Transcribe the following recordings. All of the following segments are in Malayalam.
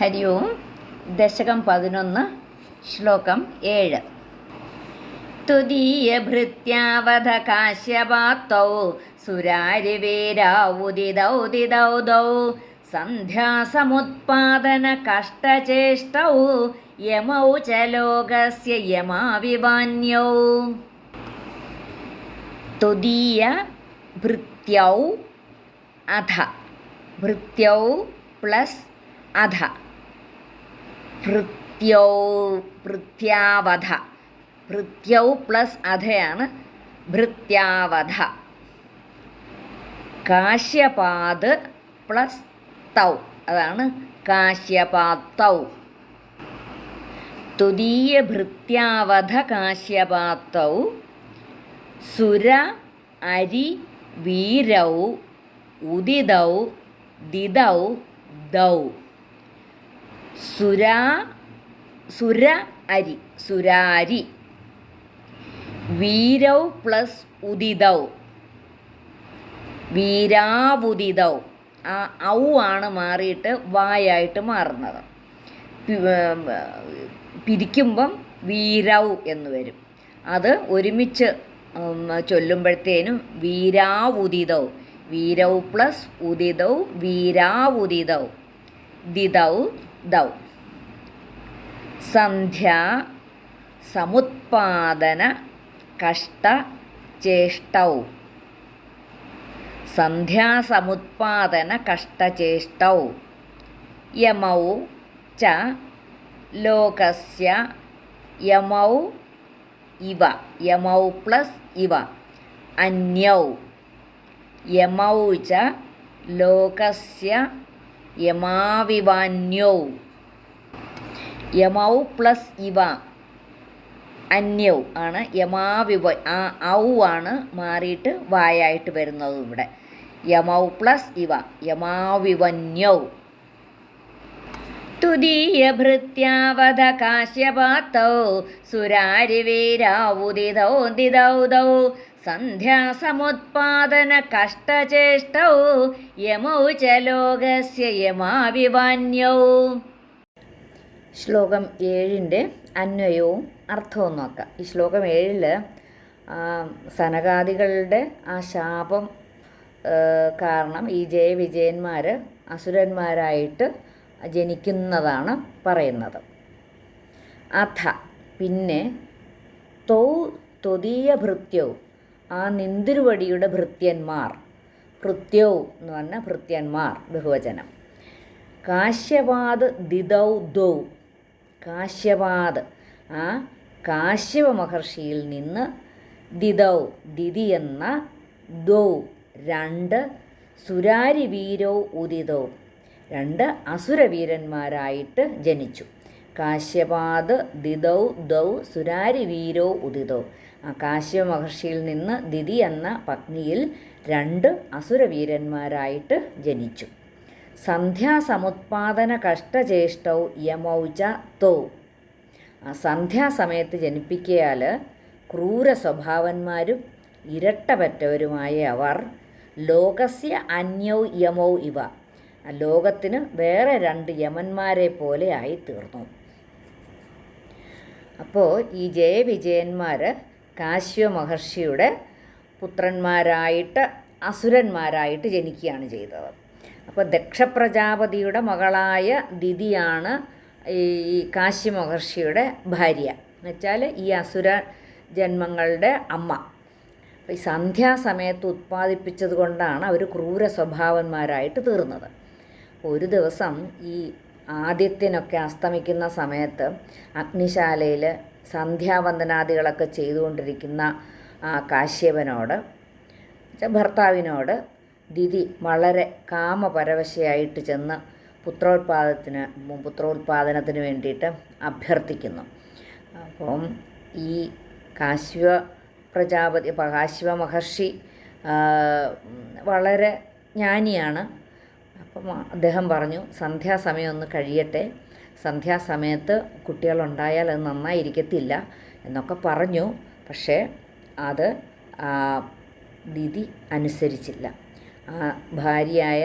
ഹരി ഓം ദശകം പതിനൊന്ന് ശ്ലോകം ഏഴ്. തുദീയഭൃത്യാവധ കാശ്യപാത്തൗ സുരാരിവീരാവുദിതൗ ദിദൗ ദൗ. സന്ധ്യാസമുത്പാദന കഷ്ടചേഷ്ടൗ യമൗ ച ലോകസ്യ യമാവിവാന്യൗ. തുതീയ ഭൃത്യൗ അധ. ഭൃത്യൗ പ്ലസ് അധ. ഭൃത്യൗ ഭൃത്യാവധ ഭൃത്യൗ പ്ലസ് അധയാണ് ഭൃത്യാവധ. കാശ്യപാത് പ്ലസ് തൗ. അതാണ് കാശ്യപാത്തൗ തുതീയ ഭൃത്യാവധ കാശ്യപാത്തൗ സുര അരി വീരൗ ഉദിതൗ ദിതൗ ദൗ. സുരാ സുര അരി സുരാരി. വീരൗ പ്ലസ് ഉദിതൗ. വീരാവുദിതൗ. ആ ഔ ആണ് മാറിയിട്ട് വായായിട്ട് മാറുന്നത്. പിരിക്കുമ്പം വീരൗ എന്ന് വരും. അത് ഒരുമിച്ച് ചൊല്ലുമ്പോഴത്തേനും വീരാവുദിതൗ. വീരൗ പ്ലസ് ഉദിതൗ വീരാവുദിതൗ. ദിതൗ ദൗ സന്ധ്യ സമുത്പാദന കഷ്ട ചേഷ്ടൗ. സന്ധ്യാസമുത്പാദന കഷ്ടചേഷ്ടൗ യമൗ ച ലോകസ്യ യമൗ ഇവ. യമൗ പ്ലസ് ഇവ. അന്യൗ. യമൗ ച ലോകസ്യ യമാവിവാന്യൗ. യമൗ പ്ലസ് ഇവ. അന്യൗ ആണ് യമാവിവ ആ ഔ ആണ് മാറിയിട്ട് വായായിട്ട് വരുന്നത് ഇവിടെ. യമൗ പ്ലസ് ഇവ യമാവിവന്യൗ. തുദീയഭൃത്യാവധ കാശ്യപാത്തൗ സുരാരിവീരാവുദിതൗ ദിദൗ ദൗ കഷ്ടചേഷ്ടൗ യമൗ ച ലോകസ്യ യമാവിവാന്യൗ ശ്ലോകം ഏഴിന്റെ അന്വയവും അർത്ഥവും നോക്കാം. ഈ ശ്ലോകം ഏഴിൽ സനകാദികളുടെ ആ ശാപം കാരണം ഈ ജയവിജയന്മാർ അസുരന്മാരായിട്ട് ജനിക്കുന്നതാണ് പറയുന്നത്. അഥ പിന്നെ തൗ ത്വതീയ ഭൃത്യവും ആ നിന്തിരുവടിയുടെ ഭൃത്യന്മാർ. ഭൃത്യവും എന്ന് പറഞ്ഞാൽ ഭൃത്യന്മാർ ബഹുവചനം. കാശ്യപാത് ദിദൗ ദൗ. കാശ്യപാത് ആ കാശ്യപ മഹർഷിയിൽ നിന്ന് ദിദൗ ദിതി എന്ന ദൗ. രണ്ട് സുരാരി വീരോ ഉദിതോ രണ്ട് അസുരവീരന്മാരായിട്ട് ജനിച്ചു. കാശ്യപാത് ദിദൗ ദൗ സുരാരി വീരോ ഉദിതോ ആ കാശ്യപ മഹർഷിയിൽ നിന്ന് ദിതി എന്ന പത്നിയിൽ രണ്ട് അസുരവീരന്മാരായിട്ട് ജനിച്ചു. സന്ധ്യാസമുത്പാദന കഷ്ടചേഷ്ടൗ യമൗച തോ. സന്ധ്യാസമയത്ത് ജനിപ്പിക്കയാൽ ക്രൂര സ്വഭാവന്മാരും ഇരട്ടപറ്റവരുമായ അവർ ലോകസ്യ അന്യൗ യമൗ ഇവ. ലോകത്തിന് വേറെ രണ്ട് യമന്മാരെ പോലെ ആയി തീർന്നു അപ്പോൾ ഈ ജയവിജയന്മാർ കാശ്യപ മഹർഷിയുടെ പുത്രന്മാരായിട്ട് അസുരന്മാരായിട്ട് ജനിക്കുകയാണ് ചെയ്തത്. അപ്പോൾ ദക്ഷപ്രജാപതിയുടെ മകളായ ദിതിയാണ് ഈ കാശ്യ മഹർഷിയുടെ ഭാര്യ. എന്നുവെച്ചാൽ ഈ അസുര ജന്മങ്ങളുടെ അമ്മ. ഈ സന്ധ്യാസമയത്ത് ഉത്പാദിപ്പിച്ചത് കൊണ്ടാണ് അവർ ക്രൂര സ്വഭാവന്മാരായിട്ട് തീർന്നത്. ഒരു ദിവസം ഈ ആദിത്യനൊക്കെ അസ്തമിക്കുന്ന സമയത്ത് അഗ്നിശാലയിൽ സന്ധ്യാവന്ദനാദികളൊക്കെ ചെയ്തുകൊണ്ടിരിക്കുന്ന കാശ്യപനോട് ഭർത്താവിനോട് ദിതി വളരെ കാമപരവശയായിട്ട് ചെന്ന് പുത്രോത്പാദത്തിന് പുത്രോത്പാദനത്തിന് വേണ്ടിയിട്ട് അഭ്യർത്ഥിക്കുന്നു. അപ്പം ഈ കാശ്യ പ്രജാപതി കാശ്യ മഹർഷി വളരെ ജ്ഞാനിയാണ്. അപ്പം അദ്ദേഹം പറഞ്ഞു സന്ധ്യാസമയം ഒന്ന് കഴിയട്ടെ. സന്ധ്യാസമയത്ത് കുട്ടികളുണ്ടായാൽ അത് നന്നായിരിക്കത്തില്ല എന്നൊക്കെ പറഞ്ഞു. പക്ഷേ അത് ദിതി അനുസരിച്ചില്ല. ഭാര്യയായ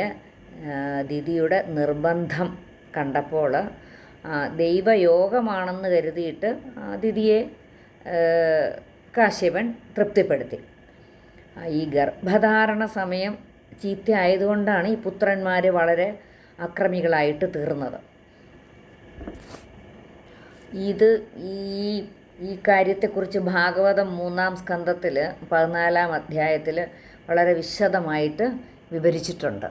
ദിതിയുടെ നിർബന്ധം കണ്ടപ്പോൾ ദൈവയോഗമാണെന്ന് കരുതിയിട്ട് ദിതിയെ കാശ്യപൻ തൃപ്തിപ്പെടുത്തി. ഈ ഗർഭധാരണ സമയം ചീത്തയായതുകൊണ്ടാണ് ഈ പുത്രന്മാർ വളരെ അക്രമികളായിട്ട് തീർന്നത്. ഇത് ഈ ഈ കാര്യത്തെക്കുറിച്ച് ഭാഗവതം മൂന്നാം സ്കന്ധത്തിൽ പതിനാലാം അധ്യായത്തിൽ വളരെ വിശദമായിട്ട് വിവരിച്ചിട്ടുണ്ട്.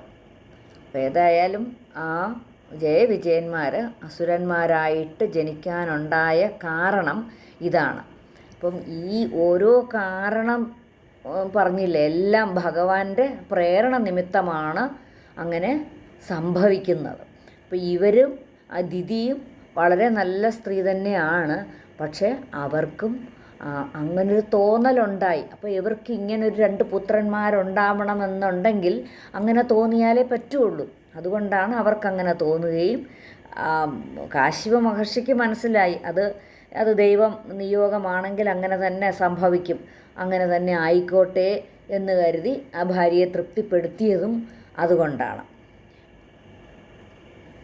അപ്പോൾ ഏതായാലും ആ ജയവിജയന്മാർ അസുരന്മാരായിട്ട് ജനിക്കാനുണ്ടായ കാരണം ഇതാണ്. അപ്പം ഈ ഓരോ കാരണം പറഞ്ഞില്ലേ എല്ലാം ഭഗവാന്റെ പ്രേരണ നിമിത്തമാണ് അങ്ങനെ സംഭവിക്കുന്നത്. അപ്പോൾ ഇവരും ദിതിയും വളരെ നല്ല സ്ത്രീ തന്നെയാണ്. പക്ഷേ അവർക്കും അങ്ങനൊരു തോന്നലുണ്ടായി. അപ്പോൾ ഇവർക്ക് ഇങ്ങനെ ഒരു രണ്ട് പുത്രന്മാരുണ്ടാവണമെന്നുണ്ടെങ്കിൽ അങ്ങനെ തോന്നിയാലേ പറ്റുള്ളൂ. അതുകൊണ്ടാണ് അവർക്കങ്ങനെ തോന്നുകയും കാശിവ മഹർഷിക്ക് മനസ്സിലായി. അത് അത് ദൈവം നിയോഗമാണെങ്കിൽ അങ്ങനെ തന്നെ സംഭവിക്കും. അങ്ങനെ തന്നെ ആയിക്കോട്ടെ എന്ന് കരുതി ആ ഭാര്യയെ തൃപ്തിപ്പെടുത്തിയതും അതുകൊണ്ടാണ്.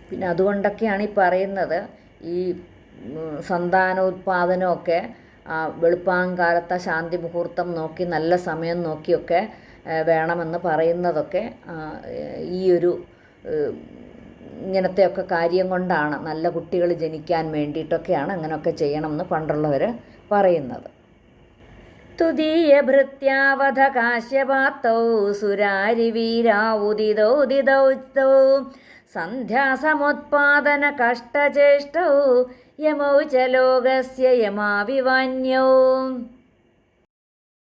പിന്നെ അതുകൊണ്ടൊക്കെയാണ് ഈ പറയുന്നത് ഈ സന്താനോത്പാദനമൊക്കെ വെളുപ്പാങ്കാലത്തെ ശാന്തി മുഹൂർത്തം നോക്കി നല്ല സമയം നോക്കിയൊക്കെ വേണമെന്ന് പറയുന്നതൊക്കെ ഈ ഒരു ഇങ്ങനത്തെയൊക്കെ കാര്യം കൊണ്ടാണ് നല്ല കുട്ടികൾ ജനിക്കാൻ വേണ്ടിയിട്ടൊക്കെയാണ് അങ്ങനെയൊക്കെ ചെയ്യണമെന്ന് പണ്ടുള്ളവർ പറയുന്നത്. തുതീയഭൃത്യാവധ കാശ്യപാത്തൗ സുരാരിവീരാവുദിതൗദിതൗ സന്ധ്യാസമുത്പാദന കഷ്ടചേഷ്ടൗ യമൗ ച ലോകസ്യ യമാവിവാന്യൗ